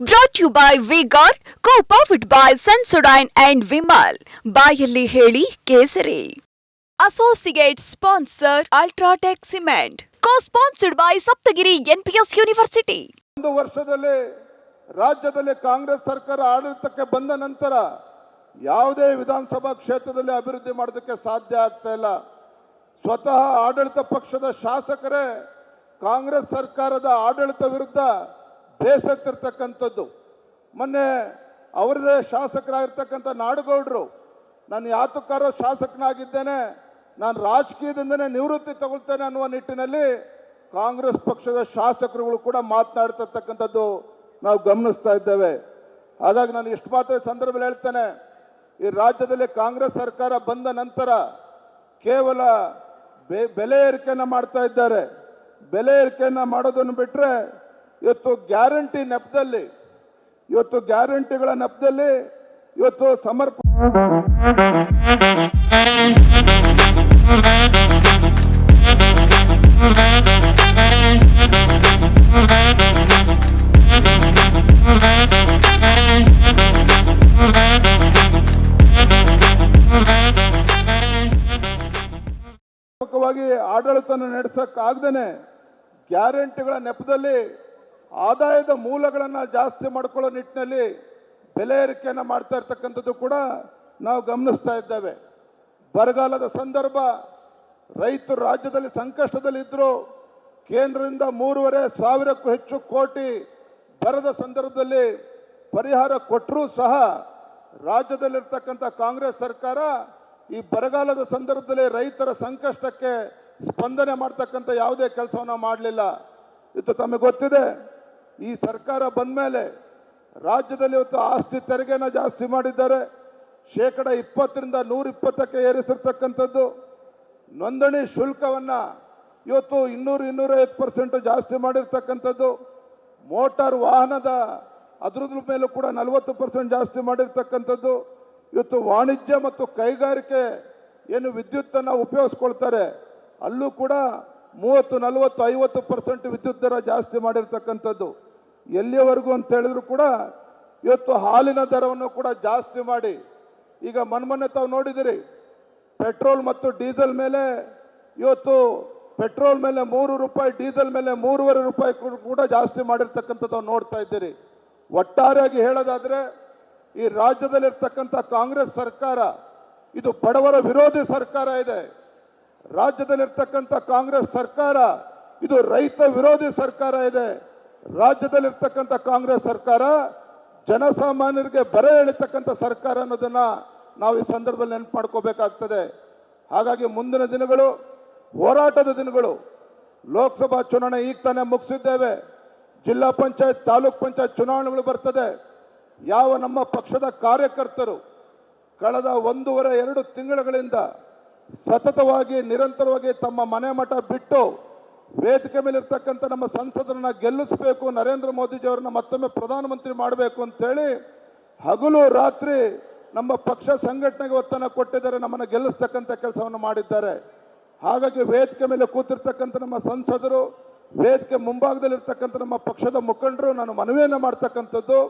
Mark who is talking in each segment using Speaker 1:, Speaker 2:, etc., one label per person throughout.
Speaker 1: Brought you by vigour co powered by Sensodyne and Vimal ಬಾಯಲ್ಲಿ ಹೇಳಿ ಕೇಸರಿ. Associate sponsor UltraTech cement co sponsored by Saptagiri NPS university
Speaker 2: ಒಂದು ವರ್ಷದಲ್ಲಿ ರಾಜ್ಯದಲ್ಲಿ ಕಾಂಗ್ರೆಸ್ ಸರ್ಕಾರ ಆಡಳಿತಕ್ಕೆ ಬಂದ ನಂತರ ಯಾವುದೇ ವಿಧಾನಸಭಾ ಕ್ಷೇತ್ರದಲ್ಲಿ ಅಭಿವೃದ್ಧಿ ಮಾಡೋದಕ್ಕೆ ಸಾಧ್ಯ ಆಗ್ತಾ ಇಲ್ಲ. ಸ್ವತಃ ಆಡಳಿತ ಪಕ್ಷದ ಶಾಸಕರೇ ಕಾಂಗ್ರೆಸ್ ಸರ್ಕಾರದ ಆಡಳಿತ ವಿರುದ್ಧ ಬೇಸತ್ತಿರ್ತಕ್ಕಂಥದ್ದು ಮೊನ್ನೆ ಅವರದೇ ಶಾಸಕರಾಗಿರ್ತಕ್ಕಂಥ ನಾಡಗೌಡರು, ನಾನು ಯಾತಕ್ಕಾರೋ ಶಾಸಕನಾಗಿದ್ದೇನೆ, ನಾನು ರಾಜಕೀಯದಿಂದನೇ ನಿವೃತ್ತಿ ತಗೊಳ್ತೇನೆ ಅನ್ನುವ ನಿಟ್ಟಿನಲ್ಲಿ ಕಾಂಗ್ರೆಸ್ ಪಕ್ಷದ ಶಾಸಕರುಗಳು ಕೂಡ ಮಾತನಾಡ್ತಿರ್ತಕ್ಕಂಥದ್ದು ನಾವು ಗಮನಿಸ್ತಾ ಇದ್ದೇವೆ. ಹಾಗಾಗಿ ನಾನು ಇಷ್ಟು ಮಾತ್ರ ಸಂದರ್ಭದಲ್ಲಿ ಹೇಳ್ತೇನೆ. ಈ ರಾಜ್ಯದಲ್ಲಿ ಕಾಂಗ್ರೆಸ್ ಸರ್ಕಾರ ಬಂದ ನಂತರ ಕೇವಲ ಬೆಲೆ ಏರಿಕೆಯನ್ನು ಮಾಡ್ತಾ ಇದ್ದಾರೆ. ಬೆಲೆ ಏರಿಕೆಯನ್ನು ಮಾಡೋದನ್ನು ಬಿಟ್ಟರೆ ಇವತ್ತು ಗ್ಯಾರಂಟಿ ನೆಪದಲ್ಲಿ ಇವತ್ತು ಗ್ಯಾರಂಟಿಗಳ ನೆಪದಲ್ಲಿ ಇವತ್ತು ಸಮರ್ಪ ಆಡಳಿತವನ್ನು ನಡೆಸೋಕ್ಕಾಗ್ದೇ ಗ್ಯಾರಂಟಿಗಳ ನೆಪದಲ್ಲಿ ಆದಾಯದ ಮೂಲಗಳನ್ನು ಜಾಸ್ತಿ ಮಾಡ್ಕೊಳ್ಳೋ ನಿಟ್ಟಿನಲ್ಲಿ ಬೆಲೆ ಏರಿಕೆಯನ್ನು ಮಾಡ್ತಾ ಇರ್ತಕ್ಕಂಥದ್ದು ಕೂಡ ನಾವು ಗಮನಿಸ್ತಾ ಇದ್ದೇವೆ. ಬರಗಾಲದ ಸಂದರ್ಭ ರೈತರು ರಾಜ್ಯದಲ್ಲಿ ಸಂಕಷ್ಟದಲ್ಲಿದ್ದರು ಕೇಂದ್ರದಿಂದ ಮೂರುವರೆ ಸಾವಿರಕ್ಕೂ ಹೆಚ್ಚು ಕೋಟಿ ಬರದ ಸಂದರ್ಭದಲ್ಲಿ ಪರಿಹಾರ ಕೊಟ್ಟರೂ ಸಹ ರಾಜ್ಯದಲ್ಲಿರ್ತಕ್ಕಂಥ ಕಾಂಗ್ರೆಸ್ ಸರ್ಕಾರ ಈ ಬರಗಾಲದ ಸಂದರ್ಭದಲ್ಲಿ ರೈತರ ಸಂಕಷ್ಟಕ್ಕೆ ಸ್ಪಂದನೆ ಮಾಡ್ತಕ್ಕಂಥ ಯಾವುದೇ ಕೆಲಸವನ್ನು ಮಾಡಲಿಲ್ಲ. ಇದು ತಮಗೆ ಗೊತ್ತಿದೆ. ಈ ಸರ್ಕಾರ ಬಂದ ಮೇಲೆ ರಾಜ್ಯದಲ್ಲಿ ಇವತ್ತು ಆಸ್ತಿ ತೆರಿಗೆನ ಜಾಸ್ತಿ ಮಾಡಿದ್ದಾರೆ. ಶೇಕಡ ಇಪ್ಪತ್ತರಿಂದ ನೂರಿಪ್ಪತ್ತಕ್ಕೆ ಏರಿಸಿರ್ತಕ್ಕಂಥದ್ದು. ನೋಂದಣಿ ಶುಲ್ಕವನ್ನು ಇವತ್ತು ಇನ್ನೂರು ಇನ್ನೂರೈವತ್ತು ಪರ್ಸೆಂಟು ಜಾಸ್ತಿ ಮಾಡಿರ್ತಕ್ಕಂಥದ್ದು. ಮೋಟಾರ್ ವಾಹನದ ಅದ್ರದ್ರ ಮೇಲೂ ಕೂಡ ನಲವತ್ತು ಪರ್ಸೆಂಟ್ ಜಾಸ್ತಿ ಮಾಡಿರ್ತಕ್ಕಂಥದ್ದು. ಇವತ್ತು ವಾಣಿಜ್ಯ ಮತ್ತು ಕೈಗಾರಿಕೆ ಏನು ವಿದ್ಯುತ್ತನ್ನು ಉಪಯೋಗಿಸ್ಕೊಳ್ತಾರೆ, ಅಲ್ಲೂ ಕೂಡ ಮೂವತ್ತು ನಲವತ್ತು ಐವತ್ತು ಪರ್ಸೆಂಟ್ ವಿದ್ಯುತ್ ದರ ಜಾಸ್ತಿ ಮಾಡಿರ್ತಕ್ಕಂಥದ್ದು. ಎಲ್ಲಿಯವರೆಗೂ ಅಂತ ಹೇಳಿದ್ರು ಕೂಡ ಇವತ್ತು ಹಾಲಿನ ದರವನ್ನು ಕೂಡ ಜಾಸ್ತಿ ಮಾಡಿ. ಈಗ ಮನ್ಮೊನ್ನೆ ತಾವು ನೋಡಿದಿರಿ, ಪೆಟ್ರೋಲ್ ಮತ್ತು ಡೀಸೆಲ್ ಮೇಲೆ ಇವತ್ತು ಪೆಟ್ರೋಲ್ ಮೇಲೆ ಮೂರು ರೂಪಾಯಿ, ಡೀಸೆಲ್ ಮೇಲೆ ಮೂರುವರೆ ರೂಪಾಯಿ ಕೂಡ ಜಾಸ್ತಿ ಮಾಡಿರ್ತಕ್ಕಂಥದ್ದು ನೋಡ್ತಾ ಇದ್ದೀರಿ. ಒಟ್ಟಾರೆಯಾಗಿ ಹೇಳೋದಾದ್ರೆ, ಈ ರಾಜ್ಯದಲ್ಲಿರ್ತಕ್ಕಂಥ ಕಾಂಗ್ರೆಸ್ ಸರ್ಕಾರ, ಇದು ಬಡವರ ವಿರೋಧಿ ಸರ್ಕಾರ ಇದೆ. ರಾಜ್ಯದಲ್ಲಿರ್ತಕ್ಕಂಥ ಕಾಂಗ್ರೆಸ್ ಸರ್ಕಾರ, ಇದು ರೈತ ವಿರೋಧಿ ಸರ್ಕಾರ ಇದೆ. ರಾಜ್ಯದಲ್ಲಿರ್ತಕ್ಕಂಥ ಕಾಂಗ್ರೆಸ್ ಸರ್ಕಾರ ಜನಸಾಮಾನ್ಯರಿಗೆ ಬರೆ ಎಳಿತಕ್ಕಂಥ ಸರ್ಕಾರ ಅನ್ನೋದನ್ನ ನಾವು ಈ ಸಂದರ್ಭದಲ್ಲಿ ನೆನಪು ಮಾಡ್ಕೋಬೇಕಾಗ್ತದೆ. ಹಾಗಾಗಿ ಮುಂದಿನ ದಿನಗಳು, ಹೋರಾಟದ ದಿನಗಳು, ಲೋಕಸಭಾ ಚುನಾವಣೆ ಈಗ ತಾನೇ ಮುಗಿಸಿದ್ದೇವೆ. ಜಿಲ್ಲಾ ಪಂಚಾಯತ್, ತಾಲೂಕ್ ಪಂಚಾಯತ್ ಚುನಾವಣೆಗಳು ಬರ್ತದೆ. ಯಾವ ನಮ್ಮ ಪಕ್ಷದ ಕಾರ್ಯಕರ್ತರು ಕಳೆದ ಒಂದೂವರೆ, ಎರಡು ತಿಂಗಳುಗಳಿಂದ ಸತತವಾಗಿ, ನಿರಂತರವಾಗಿ ತಮ್ಮ ಮನೆ ಮಠ ಬಿಟ್ಟು ವೇದಿಕೆ ಮೇಲೆ ಇರ್ತಕ್ಕಂಥ ನಮ್ಮ ಸಂಸದರನ್ನ ಗೆಲ್ಲಿಸಬೇಕು, ನರೇಂದ್ರ ಮೋದಿಜಿಯವರನ್ನ ಮತ್ತೊಮ್ಮೆ ಪ್ರಧಾನಮಂತ್ರಿ ಮಾಡಬೇಕು ಅಂತೇಳಿ ಹಗಲು ರಾತ್ರಿ ನಮ್ಮ ಪಕ್ಷ ಸಂಘಟನೆಗೆ ಒತ್ತನ್ನು ಕೊಟ್ಟಿದ್ದಾರೆ, ನಮ್ಮನ್ನು ಗೆಲ್ಲಿಸ್ತಕ್ಕಂಥ ಕೆಲಸವನ್ನು ಮಾಡಿದ್ದಾರೆ. ಹಾಗಾಗಿ ವೇದಿಕೆ ಮೇಲೆ ಕೂತಿರ್ತಕ್ಕಂಥ ನಮ್ಮ ಸಂಸದರು, ವೇದಿಕೆ ಮುಂಭಾಗದಲ್ಲಿರ್ತಕ್ಕಂಥ ನಮ್ಮ ಪಕ್ಷದ ಮುಖಂಡರು, ನಾನು ಮನವಿಯನ್ನು ಮಾಡ್ತಕ್ಕಂಥದ್ದು,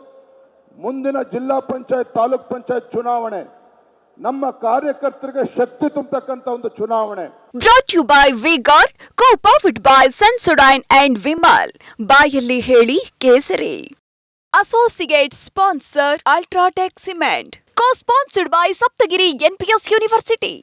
Speaker 2: ಮುಂದಿನ ಜಿಲ್ಲಾ ಪಂಚಾಯತ್, ತಾಲೂಕ್ ಪಂಚಾಯತ್ ಚುನಾವಣೆ. ನಮ್ಮ ಕಾರ್ಯಕರ್ತರಿಗೆ ಶಕ್ತಿ ತುಂಬತಕ್ಕಂತ ಒಂದು ಚುನಾವಣೆ.
Speaker 1: Brought you by vigour co powered by Sensodyne and Vimal ಬಾಯಲ್ಲಿ ಹೇಳಿ ಕೇಸರಿ. Associate sponsor UltraTech cement co sponsored by Saptagiri NPS university